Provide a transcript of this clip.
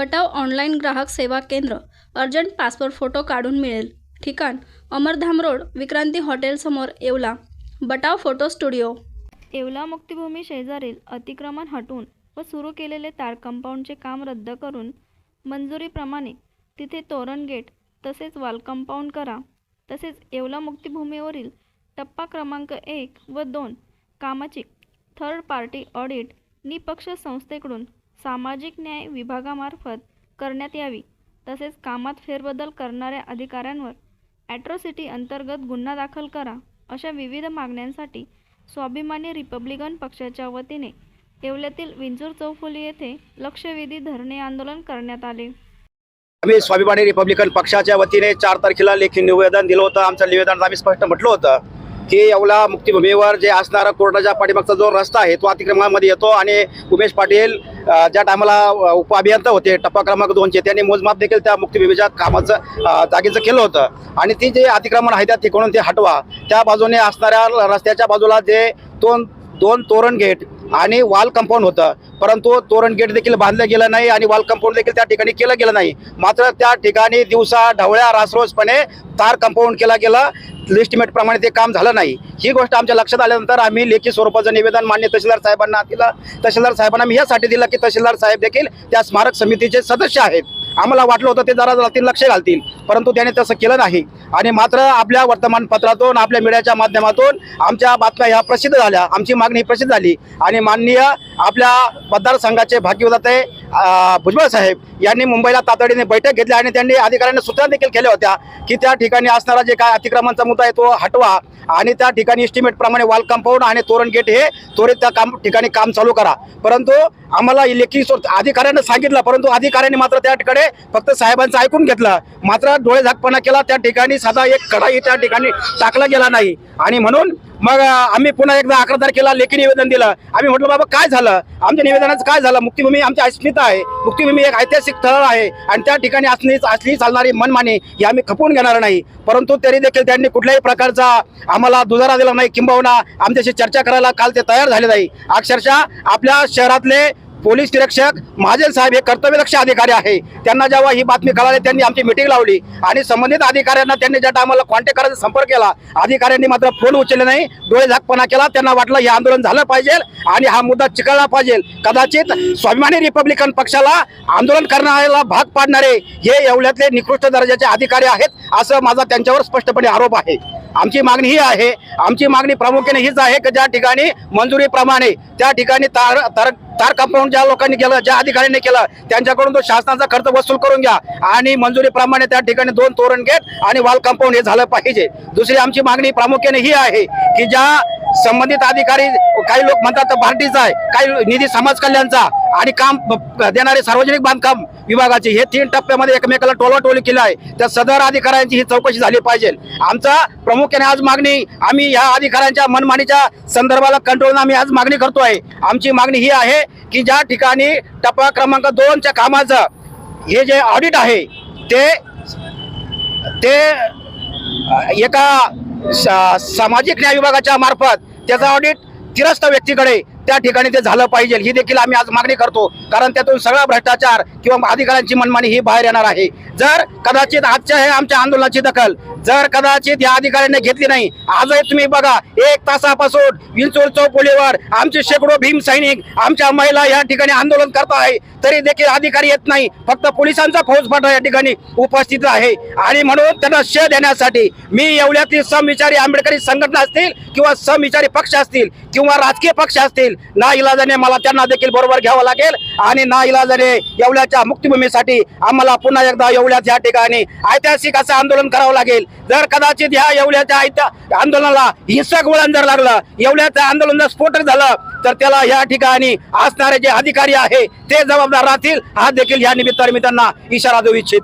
बटाव online ग्राहक सेवा केंद्र अर्जंट पासपोर्ट फोटो काढून मिळेल. ठिकाण अमरधाम रोड विक्रांती हॉटेलसमोर Yeola. Batav photo studio. Yeola Muktibhumi शेजारील अतिक्रमण हटवून व सुरू केलेले तार कंपाऊंडचे काम रद्द करून मंजुरीप्रमाणे तिथे तोरण गेट तसेच वॉल कंपाऊंड करा. तसेच येवला मुक्तिभूमीवरील टप्पा क्रमांक एक व दोन कामाची थर्ड पार्टी ऑडिट निपक्ष संस्थेकडून सामाजिक न्याय विभागामार्फत करण्यात यावी. तसेच कामात फेरबदल करणाऱ्या अधिकाऱ्यांवर ॲट्रॉसिटी अंतर्गत गुन्हा दाखल करा अशा विविध मागण्यांसाठी स्वाभिमानी रिपब्लिकन पक्षाच्या वतीने येवल्यातील विंचूर चौफुली येथे लक्षवेधी धरणे आंदोलन करण्यात आले. आम्ही स्वाभिमानी रिपब्लिकन पक्षाच्या वतीने चार तारखेला लेखी निवेदन दिलं होतं. आमचं निवेदन आम्ही स्पष्ट म्हटलं होतं. की येवला मुक्तिभूमीवर जे असणारा कोर्टाच्या पाठीमागचा जो रस्ता आहे तो अतिक्रमणामध्ये येतो आणि उमेश पाटील ज्या टायमाला उपअभियंता होते टप्पा क्रमांक दोनचे त्यांनी मोजमाप देखील त्या मुक्तिभूमीच्या कामाचं जागेचं केलं होतं. आणि ती जे अतिक्रमण आहे त्या ठिकाणून ते हटवा. त्या बाजूने असणाऱ्या रस्त्याच्या बाजूला जे दोन दोन तोरण गेट आणि वॉल कंपाऊंड होतं. परंतु तोरण गेट देखील बांधलं गेलं नाही आणि वॉल कंपाऊंड देखील त्या ठिकाणी केलं गेलं नाही. मात्र त्या ठिकाणी दिवसा ढवळ्या रासरोसपणे तार कंपाऊंड केला गेला. लिस्टिमेट प्रमाणे ते काम झालं नाही. ही गोष्ट आमच्या लक्षात आल्यानंतर आम्ही लेखी स्वरूपाचं निवेदन मान्य तहसीलदार साहेबांना दिलं. तहसीलदार साहेबांना मी यासाठी दिलं की तहसीलदार साहेब देखील त्या स्मारक समितीचे सदस्य आहेत. आम्हाला वाटलं होतं ते जरा जातील लक्ष घालतील परंतु त्याने तसं केलं नाही. आणि मात्र आपल्या वर्तमानपत्रातून आपल्या मीडियाच्या माध्यमातून आमच्या बातम्या ह्या प्रसिद्ध झाल्या. आमची मागणी प्रसिद्ध झाली. आणि माननीय आपल्या मतदारसंघाचे भाग्यवदाते भुजबळ साहेब यांनी मुंबईला तातडीने बैठक घेतली आणि त्यांनी अधिकाऱ्यांना सूचना देखील केल्या होत्या की त्या ठिकाणी असणारा जे काय अतिक्रमणचा मुद्दा आहे तो हटवा आणि त्या ठिकाणी इस्टिमेटप्रमाणे वॉल कंपाऊंड आणि तोरण गेट हे त्वरित त्या काम ठिकाणी काम चालू करा. परंतु आम्हाला लेखी अधिकाऱ्यांना सांगितलं परंतु अधिकाऱ्यांनी मात्र त्या ठिकाणी फक्त साहेबांचं ऐकून घेतलं. मात्र डोळे झाकपणा केला. त्या ठिकाणी साधा एक कढाई त्या ठिकाणी टाकला गेला नाही. आणि म्हणून मग आम्ही पुन्हा एकदा अकरा तारखेला लेखी निवेदन दिलं. आम्ही म्हटलं बाबा काय झालं? आमच्या निवेदनाचं काय झालं? मुक्तिभूमी आमची अस्मिता आहे. मुक्तिभूमी एक ऐतिहासिक स्थळ आहे. आणि त्या ठिकाणी असली असली चालणारी मनमानी ही आम्ही खपवून घेणार नाही. परंतु तरी देखील त्यांनी कुठल्याही प्रकारचा आम्हाला दुजारा दिला नाही किंबहुना आमच्याशी चर्चा करायला काल ते तयार झाले नाही. अक्षरशः आपल्या शहरातले पोलीस निरीक्षक महाजन साहेब हे कर्तव्यदक्ष अधिकारी आहे. त्यांना जेव्हा ही बातमी कळाली त्यांनी आमची मिटिंग लावली आणि संबंधित अधिकाऱ्यांना त्यांनी ज्या टायमाला कॉन्टॅक्ट करायचा संपर्क केला अधिकाऱ्यांनी मात्र फोन उचलले नाही डोळे झाकपणा केला. त्यांना वाटलं हे आंदोलन झालं पाहिजे आणि हा मुद्दा चिकळला पाहिजे. कदाचित स्वाभिमानी रिपब्लिकन पक्षाला आंदोलन करणाऱ्याला भाग पाडणारे हे एवढ्यातले निकृष्ट दर्जाचे अधिकारी आहेत असं माझा त्यांच्यावर स्पष्टपणे आरोप आहे. आमची मागणी ही आहे आमची मागणी प्रामुख्याने हीच आहे की ज्या ठिकाणी मंजुरीप्रमाणे त्या ठिकाणी तार तार तार कंपाऊंड ज्या लोकांनी केलं ज्या अधिकाऱ्यांनी केलं त्यांच्याकडून तो शासनाचा खर्च वसूल करून घ्या आणि मंजुरीप्रमाणे त्या ठिकाणी दोन तोरण गेट आणि वॉल कंपाऊंड हे झालं पाहिजे. दुसरी आमची मागणी प्रामुख्याने ही आहे की ज्या संबंधित अधिकारी काही लोक म्हणतात पार्टीचा आहे. काही निधी समाज कल्याणचा आणि काम देणारे सार्वजनिक बांधकाम विभागाचे. हे तीन टप्प्यामध्ये एकमेकाला टोलाटोली केलं आहे. त्या सदर अधिकाऱ्यांची ही चौकशी झाली पाहिजे. आमचा प्रामुख्याने आज मागणी आम्ही या अधिकाऱ्यांच्या मनमानीच्या संदर्भाला कंट्रोल आम्ही आज मागणी करतो आहे आमची मागणी ही आहे की ज्या ठिकाणी टप्पा क्रमांक दोनच्या कामाचं हे जे ऑडिट आहे ते ते एका सा- सामाजिक न्याय विभागाच्या मार्फत त्याचं ऑडिट तिरस्थ व्यक्तीकडे त्या ठिकाणी ते झालं पाहिजे. ही देखील आम्ही आज मागणी करतो. कारण त्यातून सगळा भ्रष्टाचार किंवा अधिकाऱ्यांची मनमानी ही बाहेर येणार आहे. जर कदाचित आजच्या हे आमच्या आंदोलनाची दखल जर कदाचित या अधिकाऱ्यांनी घेतली नाही आजही तुम्ही बघा एक तासापासून विंचोर चौपोलीवर आमचे शेकडो भीम सैनिक आमच्या महिला या ठिकाणी आंदोलन करत आहे तरी देखील अधिकारी येत नाही. फक्त पोलिसांचा फौजफाटा या ठिकाणी उपस्थित आहे. आणि म्हणून त्यांना शे देण्यासाठी मी एवढ्यातील समविचारी आंबेडकरी संघटना असतील किंवा समविचारी पक्ष असतील किंवा राजकीय पक्ष असतील ना इलाजाने मला त्यांना देखील बरोबर घ्यावं लागेल आणि ना इलाजाने एवढ्याच्या मुक्तिभूमीसाठी आम्हाला पुन्हा एकदा एवढ्याच या ठिकाणी. ऐतिहासिक असं आंदोलन करावं लागेल. जर कदाचित ह्या एवढ्याच्या ऐतिहा- आंदोलनाला हिंसक वळण जर लागलं एवढ्याचं आंदोलन जर स्फोटक झालं तर त्याला या ठिकाणी असणारे जे अधिकारी आहे ते जबाबदार राहतील. हा देखील या निमित्ताने मी त्यांना इशारा देऊ इच्छितो.